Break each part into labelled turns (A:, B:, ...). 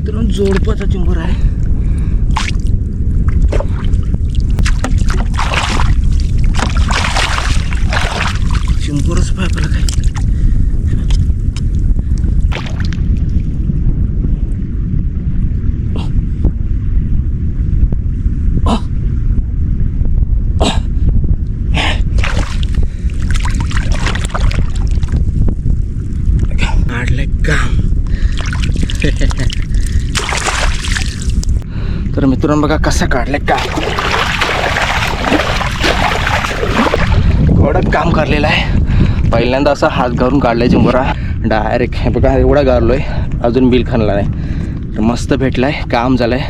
A: मित्रांनो जोडपाचा चिंबर आहे. चिंबरच पाय आपल्याला काय काढलंय काम. तर मित्रांनो बघा कसं काढलंय काय? कडक काम करलेलं आहे. पहिल्यांदा असा हात घालून काढलाय चिंबोरा डायरेक्ट हे बघा एवढा गारलोय. अजून बिल खाल्ला नाही. तर मस्त भेटलाय काम झालंय.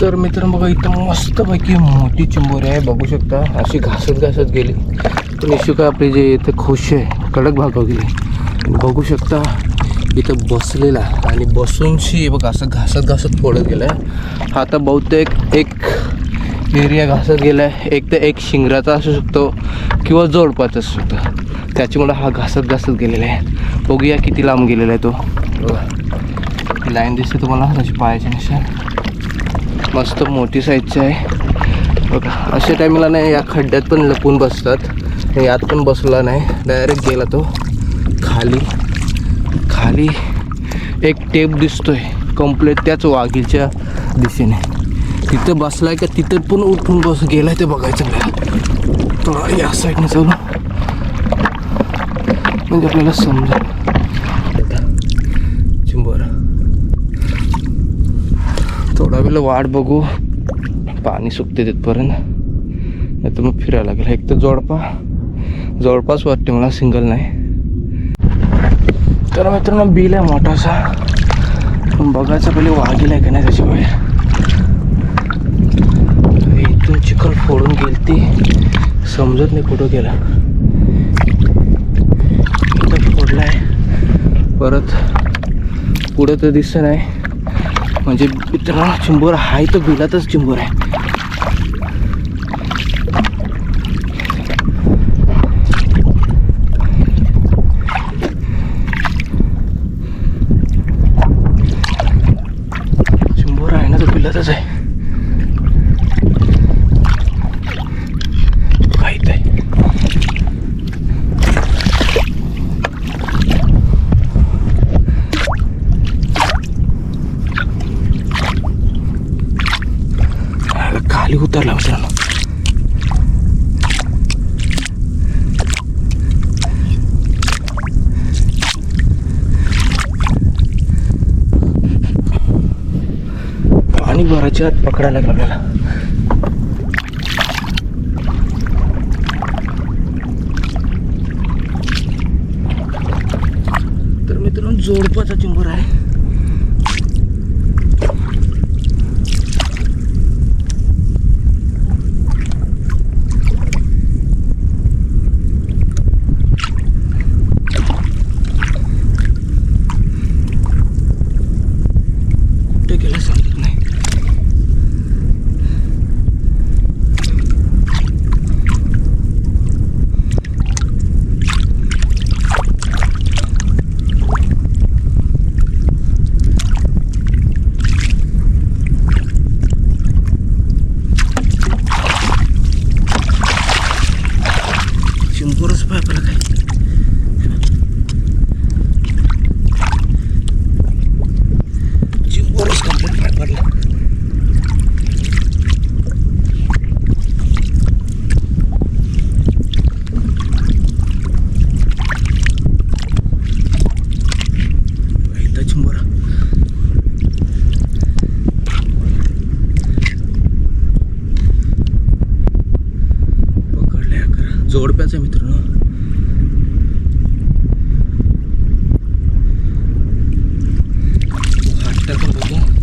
A: तर मित्रांनो बघा इथं मस्तपैकी मोठी चिंबोरी आहे बघू शकता. अशी घासत घासत गेली. तर निशुका आपली जे इथे खुश आहे कडक भागव गेली बघू शकता इथं बसलेला आणि बसूनशी बघा असं घासत घासत फोडत गेलं आहे आता बहुतेक एक एरिया घासत गेला आहे एक तर एक शिंगराचा असू शकतो किंवा जोडपाचा असू शकतो. त्याच्यामुळे हा घासत घासत गेलेला आहे. बघूया किती लांब गेलेला आहे तो. बघा लाईन दिसते तुम्हाला त्याची पायाची निशाण. मस्त मोठी साईजची आहे. बघा अशा टायमिंगला नाही या खड्ड्यात पण लपून बसतात. यात पण बसला नाही. डायरेक्ट गेला तो. खाली. खाली एक टेप दिसतोय. कंप्लीट त्याच वाघीच्या दिशेने. तिथं बसलाय का तिथं पण उठून बस गेलाय ते बघायचं आपल्याला थोडा या साईडने चालू. म्हणजे आपल्याला समजेल चिंबोरा थोडा वाट बघू. पाणी सुकते तिथपर्यंत नाही तर मग फिरायला लागेल एक तर जोडपा जवळपास वाटते मला सिंगल नाही. तर मित्रांनो बिल आहे मोठासा. पण बघायचं पहिले वाघील आहे का नाही त्याच्या बाहेर. इथून चिखल फोडून गेलती. समजत नाही कुठं गेला. इथं फोडलाय. परत पुढं तर दिसत नाही. म्हणजे मित्रांनो चिंबोर आहे तर बिलातच चिंबोर आहे. चिंबोर आहे ना तो बिलातच आहे बघा इथं आहे आला खाली उतरला मित्रांनो पाणी भराच्या आत पकडायला लागला आपल्याला. तर मित्रांनो जोडपाचा चिंबर आहे कुठे गेला समजत नाही चिंबोरच पाय आपल्याला काय चिंबोरच कंप्लीट पाय पडला इथं चिंबोरा पकडले करा जोडप्याचं मित्रांनो हात टाकून बघू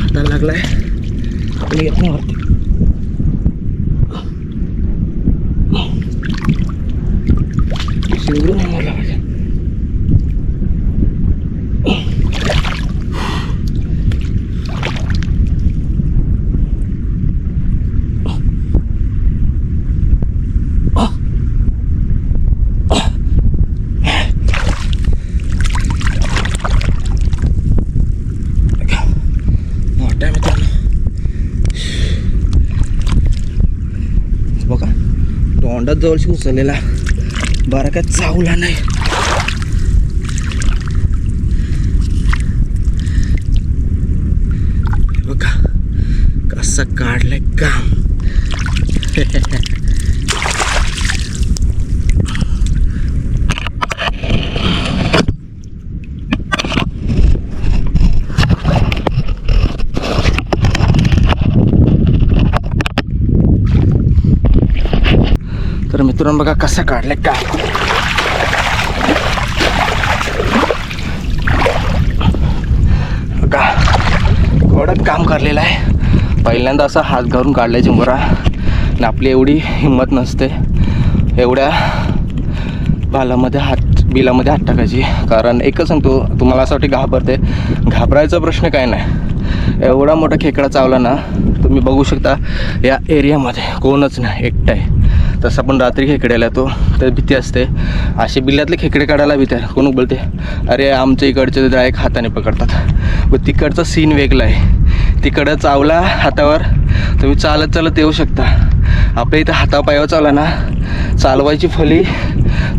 A: हाताला लागलाय आणि येत नाही वरती शिवरून नाही मारला पाहिजे मोठा आहे मित्रांनो बघा तोंडात जवळशी उचललेला बरा काय चावला नाही. बघा कसा काढलाय काम तर मित्रांनो बघा कसं काढलं आहे का कडक काम करलेलं आहे. पहिल्यांदा असा हात घालून काढलाय चिंबोरा आणि आपली एवढी हिंमत नसते. एवढ्या भालामध्ये हात बिलामध्ये हात टाकायची. कारण एकच सांगतो तुम्हाला असं वाटते घाबरते. घाबरायचा प्रश्न काय नाही. एवढा मोठा खेकडा चावला ना तुम्ही बघू शकता या एरियामध्ये कोणच नाही एकटा आहे. तसं पण रात्री खेकड्याला येतो तर भीती असते. असे बिल्ल्यातले खेकडे काढायला भीती आहे. कोण बोलते अरे आमच्या इकडचे डायरेक्ट हाताने पकडतात. व तिकडचा सीन वेगळा आहे. तिकडं चावला हातावर तुम्ही चालत चालत येऊ शकता. आपल्या इथं हातापायावर चावला ना चालवायची फली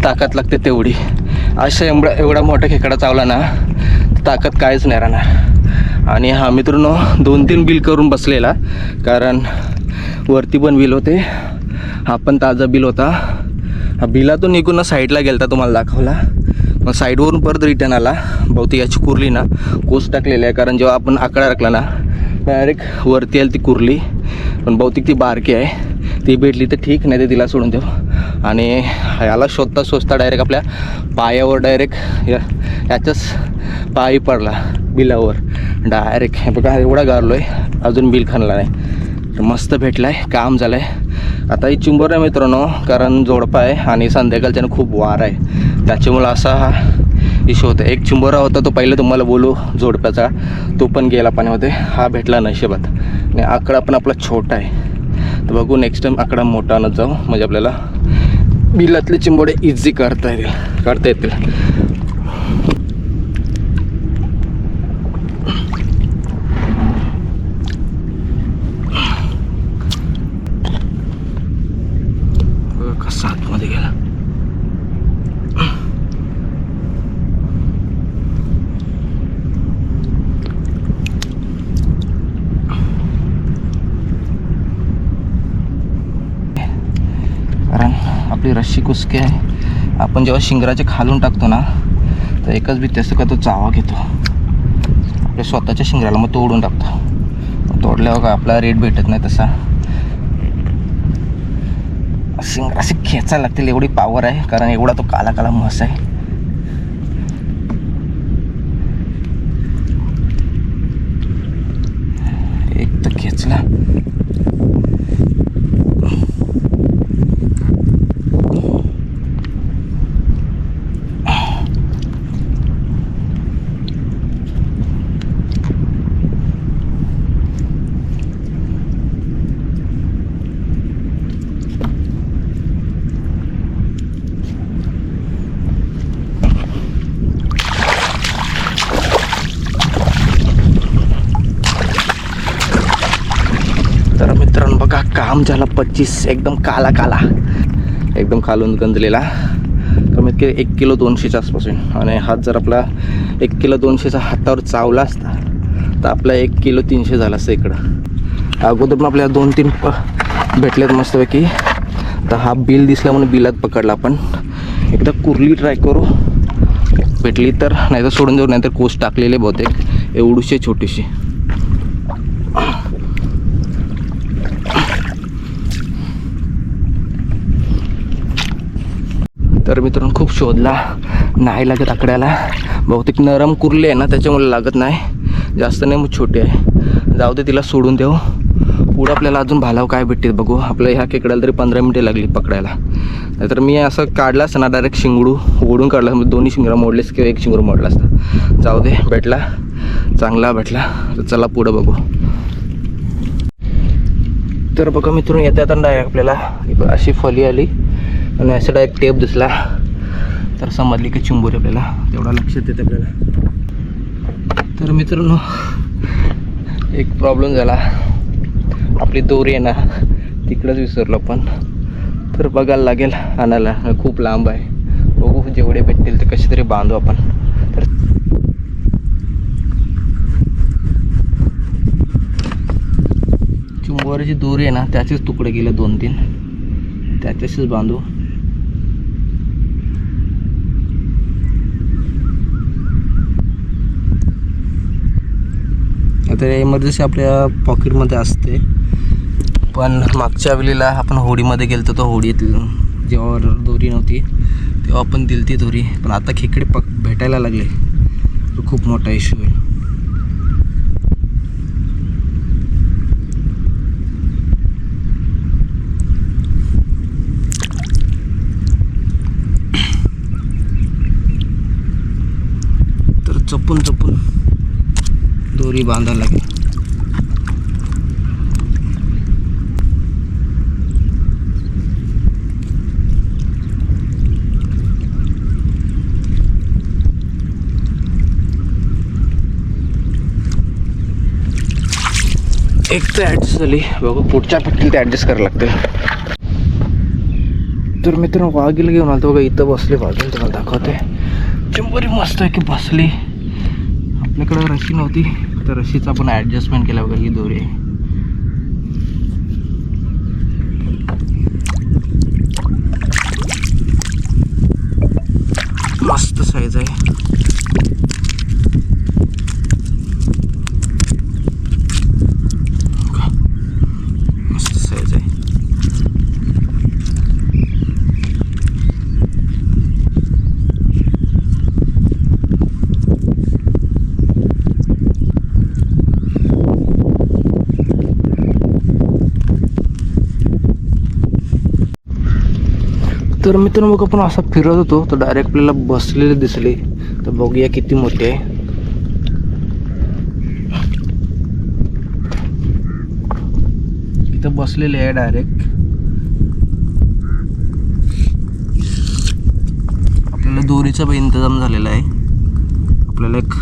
A: ताकद लागते तेवढी. अशा एवढा एवढा मोठा खेकडा चावला ना ताकद काहीच नाही राहणार. आणि हा मित्रांनो दोन तीन बिल करून बसलेला कारण वरती पण बिल होते. हा पण ताजा बिल होता. हा बिलातून निघून ना साईडला गेलता तुम्हाला दाखवला. मग साईडवरून परत रिटर्न आला. बहुतेक याची कुर्ली ना कोस टाकलेली आहे. कारण जेव्हा आपण आकडा राखला ना डायरेक्ट वरती आली ती कुर्ली. पण बहुतेक ती बारकी आहे. ती भेटली तर ठीक नाही ते तिला सोडून देऊ. आणि याला शोधता शोधता डायरेक्ट आपल्या पायावर डायरेक्ट या याच्याच पायी पडला बिलावर. डायरेक्ट हे बघा एवढा गारलो आहे अजून बिल खाणला नाही. तर मस्त भेटला आहे काम झालं आहे आता ही चिंबर आहे मित्रांनो कारण जोडपा आहे आणि संध्याकाळच्यानं खूप वार आहे. त्याच्यामुळं असा हा इशू होता एक चिंबोरा होता तो पहिले तुम्हाला बोलू जोडप्याचा. तो पण गेला पाण्यामध्ये. हा भेटला नशिबात. आणि आकडा पण आपला छोटा आहे. तर बघू नेक्स्ट टाईम आकडा मोठा न जाऊ. म्हणजे आपल्याला बिलातले चिंबोडे इझी करता येतील. करता येतील बघा कसा आतमध्ये गेला कारण आपली रस्सी कुसके आहे. आपण जेव्हा शिंगराचे खालून टाकतो ना तर एकच भीती असते का तो चावा घेतो. आपल्या स्वतःच्या शिंगराला मग तोडून टाकतो. तोडल्यावर का आपला रेट भेटत नाही तसा. शिंग असे खेचायला लागतील एवढी पावर आहे कारण एवढा तो काला काला म्हस आहे एक तर खेचला तर मित्रांनो बघा काम झालं पच्चीस एकदम काला काला. एकदम खालून गंजलेला. कमीत कमी एक किलो दोनशेच्या आसपासून. आणि हात जर आपला एक किलो दोनशेचा हातावर चावला असता तर आपला एक किलो तीनशे झाला असतं इकडं. अगोदर पण आपल्याला दोन तीन प भेटलेत मस्तपैकी. तर हा बिल दिसला म्हणून बिलात पकडला आपण. एकदा कुर्ली ट्राय करू. भेटली तर नाहीतर सोडून देऊ नाहीतर कोस टाकलेले बहुतेक. एवढीशी छोटीशी. तर मित्रांनो खूप शोधला नाही लागत आकड्याला. बहुतेक नरम कुर्ले आहे ना त्याच्यामुळे लागत नाही. जास्त नाही मग छोटे आहे. जाऊ दे तिला सोडून देऊ. पुढं आपल्याला अजून भालाव काय भेटते बघू. आपल्या ह्या खेकड्याला तरी पंधरा मिनिटे लागली पकडायला. नाहीतर मी असं काढला असता ना डायरेक्ट शिंगडू. ओढून काढला म्हणजे दोन्ही शिंगरा मोडलेस किंवा एक शिंगरू मोडला असता. जाऊ दे भेटला. चांगला भेटला. तर चला पुढं बघू. तर बघा मित्रांनो येत्या आता डायरेक्ट आपल्याला. अशी फली आली. आणि असा एक टेप दिसला. तर समजली की चिंबोरी आपल्याला. तेवढा लक्षात येते आपल्याला. तर मित्रांनो एक प्रॉब्लेम झाला. आपली दोरी आहे ना तिकडंच विसरलो पण तर बघायला लागेल आणायला. खूप लांब आहे. बघू जेवढे भेटतील ते कसे तरी बांधू आपण. तर चिंबोरीची दोरी आहे ना त्याचेच तुकडे गेले दोन तीन त्याच्याशीच बांधू. तर इमर्जन्सी आपल्या पॉकेटमध्ये असते. पण मागच्या वेळेला आपण होडीमध्ये गेलो तो होडीत जेव्हा दोरी नव्हती तेव्हा आपण दिली ती दोरी. पण आता खेकडे पक भेटायला लागले. तर खूप मोठा इश्यू आहे. तर जपून जपून दोरी बांधायला लागेल एक तर ॲडजस्ट झाली. बघू पुढच्या पट्टीत ॲडजस्ट करायला लागते तर मित्र वाघीला घेऊन आलो बघा इथं बसले बाजून तुम्हाला दाखवते. चिंबोरी मस्त आहे की बसली. आपल्याकडं रशी नव्हती. तर रशीचा आपण ॲडजस्टमेंट केला बघा ही दोरी आहे. मस्त साईज आहे मस्त साईज आहे तर मित्रांनो बघ आपण असा फिरत होतो तर डायरेक्ट आपल्याला बसलेले दिसले. तर बघूया किती मोठे आहे. इथं बसलेले आहे डायरेक्ट आपल्याला दोरीचा पण इंतजाम झालेला आहे. आपल्याला एक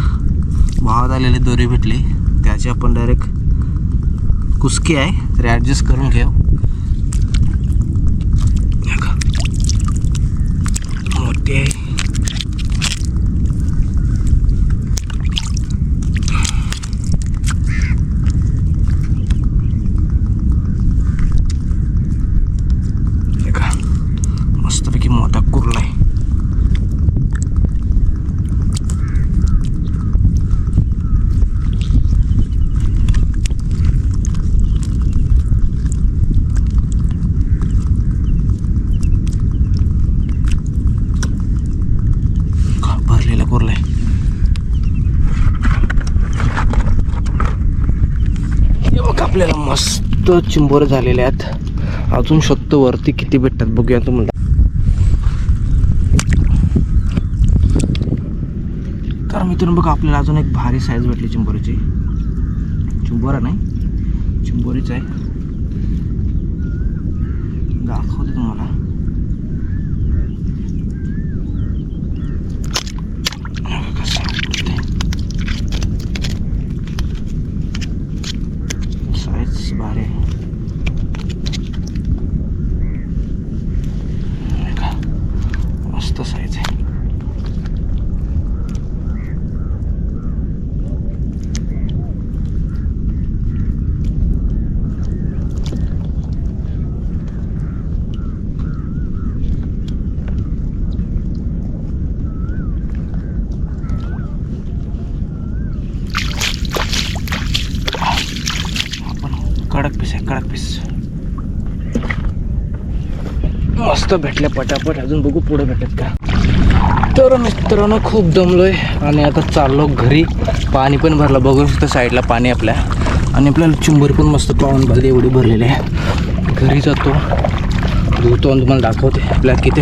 A: भावात आलेली दोरी भेटली. त्याची आपण डायरेक्ट कुसकी आहे तर ॲडजस्ट करून घेऊ हे का? मोठी आहे हे का? मस्तपैकी मोठा कुर्ला आहे का भरलेला कुर्ला आहे हे बघ आपल्याला मस्त चिंबोर झालेले आहेत. अजून शकतो वरती किती भेटतात बघूया तुम्हाला. तर मित्रांनो बघा आपल्याला अजून एक भारी साईज भेटली चिंबोरीची. चिंबोरा नाही चिंबोरीच आहे. दाखवते तुम्हाला हे बघा कसं आहे ते. साईज भारी आहे हे का? मस्त साईज आहे आपण कडक पीस आहे कडक पीस मस्त भेटल्या पटापट अजून बघू पुढे भेटत का. तर मित्रांनो खूप दमलोय आणि आता चाललो घरी. पाणी पण भरलं बघू शकतो साईडला पाणी आपल्या. आणि आपल्याला चुंबर पण मस्त पाहून भरली एवढी भरलेली आहे. घरी जातो. धुतो आणि तुम्हाला दाखवते. आपल्या किती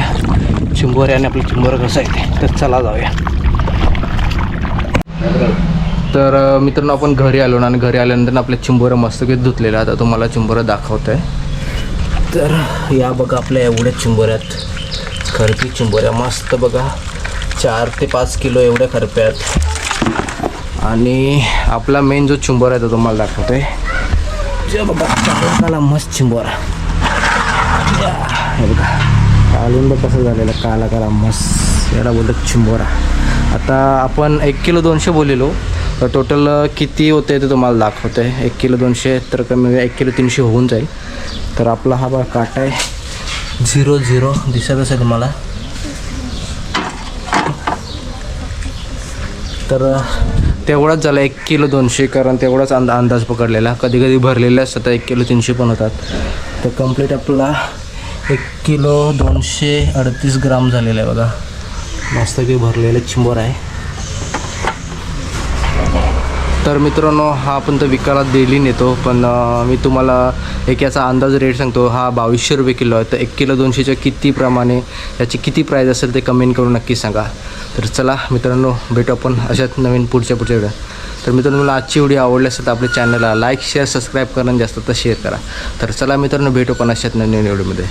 A: चुंबर आहे आणि आपलं चुंबर कसं आहे ते. तर चला जाऊया. तर मित्रांनो आपण घरी आलो ना आणि घरी आल्यानंतर आपल्या चिंबोरं की धुतलेलं आता तुम्हाला चिंबोरं दाखवत आहे तर या बघा आपल्या एवढ्या चिंबोऱ्यात. खरपी चिंबोऱ्या. मस्त बघा. चार ते पाच किलो एवढ्या खरप्यात. आणि आपला मेन जो चिंबोरा आहे तो तुम्हाला दाखवतोय. जे बघा काला मस्त चिंबोरा. या, हे बघा. कालिंब बघ कसं झालेलं काला काला मस्त. याला बोलतात चिंबोरा. आता आपण एक किलो दोनशे बोललेलो. तर टोटल किती होते ते तुम्हाला दाखवतं. आहे एक किलो दोनशे तर कमी एक किलो तीनशे होऊन जाईल. तर आपला हा बघा काटा आहे. झिरो झिरो दिसत असेल तुम्हाला. तर तेवढाच झाला एक किलो दोनशे कारण तेवढाच अंदा अंदाज पकडलेला. कधी कधी भरलेले असतात एक किलो तीनशे पण होतात. तर कंप्लीट आपला एक किलो दोनशे अडतीस ग्राम झालेला आहे बघा. मस्त की भरलेलं चिंबर आहे. तर मित्रांनो हा आपण तर विकायला डेली नेतो पण मी तुम्हाला एक याचा अंदाज रेट सांगतो. हा बावीसशे रुपये किलो आहे. तर एक किलो दोनशेच्या किती प्रमाणे याची किती प्राईज असेल ते कमेंट करून नक्की सांगा. तर चला मित्रांनो भेटू आपण अशाच नवीन पुढच्या पुढच्या व्हिडिओ तर मित्रांनो मला आजची व्हिडिओ आवडली असेल तर आपल्या चॅनलला लाईक शेअर सबस्क्राईब करा जास्त तर शेअर करा. तर चला मित्रांनो भेटू पण अशाच नवीन व्हिडिओमध्ये